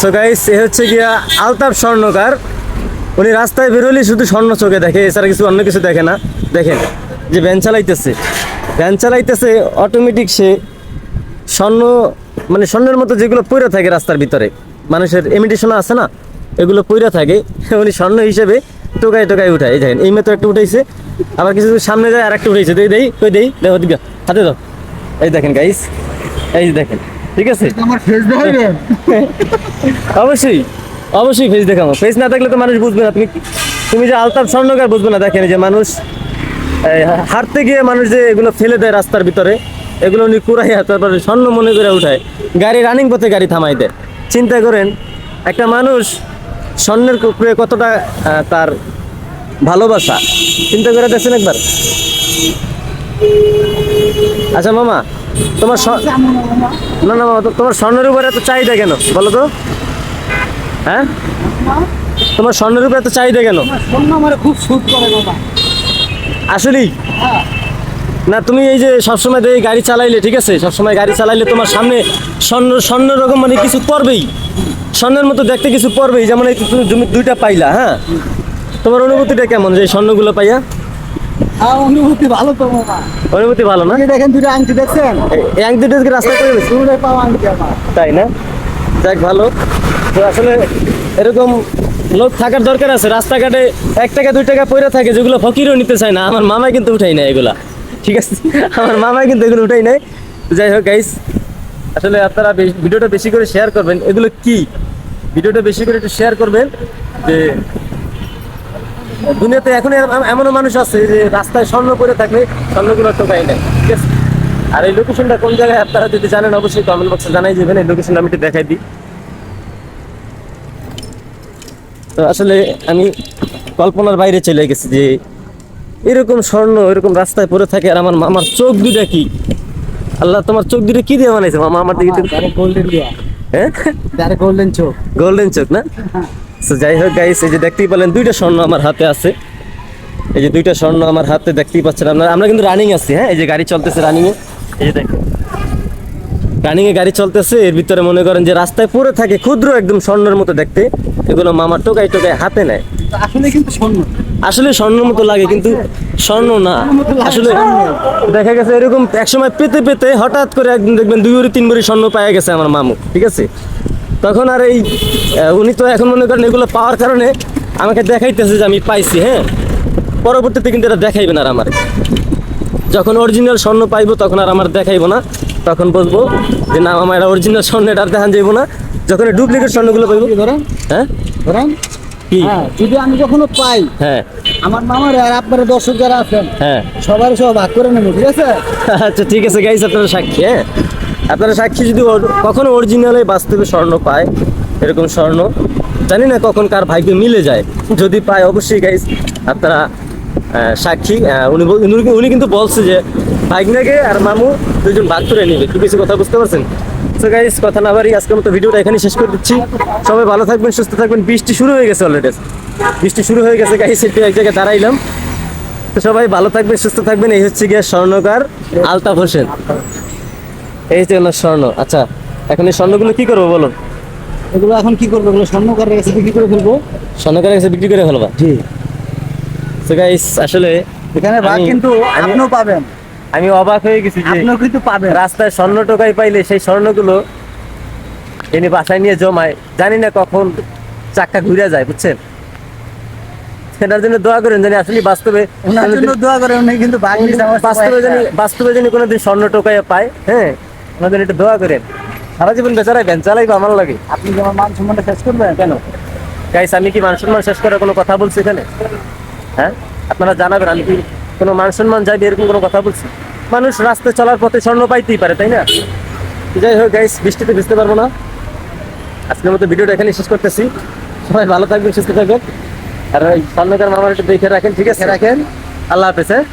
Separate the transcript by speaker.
Speaker 1: So guys এ হচ্ছে গিয়া আলতাফ স্বর্ণকার। উনি রাস্তায় বেরোলে শুধু স্বর্ণ চোখে দেখে, এছাড়া কিছু অন্য কিছু দেখে না। দেখেন যে ভ্যান চালাইতেছে। ভ্যান চালাইতেছে অটোমেটিক সে স্বর্ণ মানে স্বর্ণের মতো যেগুলো পইরা থাকে রাস্তার ভিতরে, মানুষের ইমিটেশন আছে না? এগুলো পইরা থাকে, উনি স্বর্ণ হিসেবে টোকায় টোকায় উঠায়। দেখেন, এই মেতো একটা উঠাইছে, আবার কিছু সামনে যায় আর একটা উঠাইছে। দেই দেই, কই দেই? দেখো হাতে দাও এই দেখেন গাইস এই দেখেন। ঠিক আছে?
Speaker 2: আমার ফেস দেখাবেন
Speaker 1: অবশ্যই অবশ্যই ফেস দেখাবো। ফেস না থাকলে তো মানুষ বুঝবে না। তুমি তুমি যে আলতাফ স্বর্ণকার বুঝবে না দেখেন যে মানুষ হাঁটতে গিয়ে মানুষ যে এগুলো ফেলে দেয় রাস্তার ভিতরে এগুলো উনি কুড়াইয়া তারপরে স্বর্ণ মনে করে উঠায়। গাড়ি রানিং পথে গাড়ি থামাই দেয়। চিন্তা করেন একটা মানুষ স্বর্ণের উপরে কতটা তার ভালোবাসা। চিন্তা করে দেখছেন একবার। আচ্ছা মামা তোমার না না মামা তোমার স্বর্ণের উপরে এত চাহিদা কেন? বলো তো। হ্যাঁ? তোমার স্বর্ণের উপরে এত চাহিদা কেন?
Speaker 2: স্বর্ণ আমার খুব শুট করে বাবা।
Speaker 1: আসলেই না তুমি এই যে সবসময় এই গাড়ি চালাইলে ঠিক আছে? সবসময় গাড়ি চালাইলে তোমার সামনে স্বর্ণ স্বর্ণ রকম মানে কিছু পড়বেই। স্বর্ণের মতো দেখতে কিছু পড়বেই। যেমন এই তুমি তুমি দুইটা পাইলা হ্যাঁ? তোমার অনুভূতিটা কেমন যে স্বর্ণগুলো পাইয়া?
Speaker 2: অনুভূতি ভালো তো
Speaker 1: অনুভূতি ভালো না?
Speaker 2: এই দেখেন দুটো আংটি দেখছেন?
Speaker 1: এক দুটো রাস্তায় করে গেছি
Speaker 2: পাওয়া আংটি আমার।
Speaker 1: তাই না? যাক ভালো। তো আসলে এরকম লোক থাকার দরকার আছে। রাস্তাঘাটে এক টাকা দুই টাকা পয়রা থাকে যেগুলো ফকিরও নিতে চায় না। আমার মামাই কিন্তু উঠাই না এগুলা। ঠিক আছে? আমার মামাই কিন্তু এগুলো উঠাই নাই যাই হোক গাইস আসলে আপনারা ভিডিওটা বেশি করে শেয়ার করবেন। এগুলো কি? ভিডিওটা বেশি করে একটু শেয়ার করবেন যে দুনিয়াতে এখন এম- এমনও মানুষ আছে যে রাস্তায় স্বর্ণ পরে থাকলে স্বর্ণগুলো টোকাই নেয় ঠিক আছে? আর এই লোকেশনটা কোন জায়গায় আপনারা যদি জানেন অবশ্যই কমেন্ট বক্সে জানাই যাবেন এই লোকেশনটা আমি একটু দেখাই দিই। তো আসলে আমি কল্পনার বাইরে চলে গেছি যে এরকম স্বর্ণ এরকম রাস্তায় পড়ে থাকে আর আমার মামার চোখ দুটা কি? আল্লাহ তোমার চোখ দুটো কি দিয়ে বানাইছে? মামা আমার দিকে
Speaker 2: গোল্ডেন
Speaker 1: হ্যাঁ?
Speaker 2: গোল্ডেন চোখ।
Speaker 1: গোল্ডেন চোখ না? তো যাই হোক গাইস এই যে দেখতেই পেলেন দুইটা স্বর্ণ আমার হাতে আছে। এই যে দুইটা স্বর্ণ আমার হাতে দেখতেই পাচ্ছেন আপনারা। আমরা কিন্তু রানিং আছি হ্যাঁ? এই যে গাড়ি চলতেছে রানিং এ এই যে দেখেন। রানিং এ গাড়ি চলতেছে এর ভিতরে মনে করেন যে রাস্তায় পড়ে থাকে ক্ষুদ্র একদম স্বর্ণের মতো দেখতে। এগুলো মামার টোকাই টোকাই হাতে নেয়।
Speaker 2: আসলে কিন্তু স্বর্ণ।
Speaker 1: আসলে স্বর্ণের মতো লাগে কিন্তু স্বর্ণ না। আসলে দেখা গেছে এরকম একসময় পেতে পেতে হঠাৎ করে একদিন দেখবেন দুই ভরি তিন ভরি স্বর্ণ পাওয়া গেছে আমার মামু ঠিক আছে? তখন আর এই উনি তো এখন মনে করেন এগুলো পাওয়ার কারণে আমাকে দেখাইতেছে যে আমি পাইছি হ্যাঁ? পরবর্তীতে কিন্তু এটা দেখাইবেন আর আমার। যখন অরিজিনাল স্বর্ণ পাইবো তখন আর আমার দেখাইবো না। তখন বলব যে না আমার এটা অরিজিনাল স্বর্ণ এটা আর দেখান যাইবো না। যখন ডুপ্লিকেট স্বর্ণগুলো পাইবো
Speaker 2: ধরেন
Speaker 1: হ্যাঁ?
Speaker 2: ধরেন
Speaker 1: কি?
Speaker 2: হ্যাঁ যদি আমি কখনো পাই
Speaker 1: হ্যাঁ।
Speaker 2: আমার মামার আর আপনার দর্শক যারা আছেন
Speaker 1: হ্যাঁ।
Speaker 2: সবার সব ভাগ করে নেব ঠিক আছে?
Speaker 1: আচ্ছা ঠিক আছে গাইস আপনারা সাক্ষী হ্যাঁ? আপনারা সাক্ষী যদি কখনো অরিজিনালে বাস্তবে স্বর্ণ পায়, এরকম স্বর্ণ, জানি না কখন কার ভাগ্য মিলে যায়। যদি পায় অবশ্যই গাইস আপনারা সাক্ষী উনি উনি- কিন্তু বলছে যে, ভাগ্নাকে আর মামু দুজন ভাগ করে নিবে। কি কিছু কথা বুঝতে পারছেন? তো গাইস কথা না বাড়ি আজকের মতো ভিডিওটা এখানে শেষ করে দিচ্ছি। সবাই ভালো থাকবেন, সুস্থ থাকবেন। বৃষ্টি শুরু হয়ে গেছে অলরেডি বৃষ্টি শুরু হয়ে গেছে গাইস একটু এক জায়গায় দাঁড়াইলাম। তো সবাই ভালো থাকবেন, সুস্থ থাকবেন। এই হচ্ছে গিয়ে স্বর্ণকার আলতাফ হোসেন। এই হচ্ছে ওনার স্বর্ণ। আচ্ছা এখন এই স্বর্ণগুলো কি করব
Speaker 2: এগুলো এখন কি করব? এগুলো স্বর্ণকার কাছে বিক্রি করে ফেলব।
Speaker 1: স্বর্ণকারের কাছে বিক্রি করে ফেলবা?
Speaker 2: জি।
Speaker 1: তো গাইস আসলে
Speaker 2: এখানে ভাগ কিন্তু আপনিও পাবেন।
Speaker 1: আমি অবাক হয়ে গেছি যে
Speaker 2: আপনিও কিন্তু পাবেন।
Speaker 1: রাস্তায় স্বর্ণ টোকাই পাইলে সেই স্বর্ণগুলো এনে বাসায় নিয়ে জমায়। জানি না কখন চাক্কা ঘুরে যায় বুঝছেন? সেটার জন্য দোয়া করেন জানি আসলে বাস্তবে
Speaker 2: ওনার জন্য দোয়া করে উনি কিন্তু
Speaker 1: বাস্তবে জানি বাস্তবে জানি কোনোদিন স্বর্ণ টোকাইয়া পায় হ্যাঁ? ওনাদের একটু দোয়া করেন। সারা জীবন বেচারাই ভ্যান চালাইবো আমার লাগে।
Speaker 2: আপনি কি আমার মান সম্মানটা শেষ করবেন?
Speaker 1: কেন? গাইস আমি কি মান সম্মান শেষ করার কোনো কথা বলছি এখানে? হ্যাঁ? আপনারা জানাবেন আমি কি কোনো মান সম্মান যাইবে এরকম কোনো কথা বলছি? মানুষ রাস্তায় চলার পথে স্বর্ণ পাইতেই পারে তাই না? যাই হোক গাইস বৃষ্টিতে ভিজতে পারব না। আজকের মতো ভিডিওটা এখানে শেষ করতেছি। সবাই ভালো থাকবেন সুস্থ থাকবেন। আর ওই স্বর্ণকার মামার একটু দেখে রাখেন ঠিক আছে? রাখেন। আল্লাহ হাফেজ হ্যাঁ?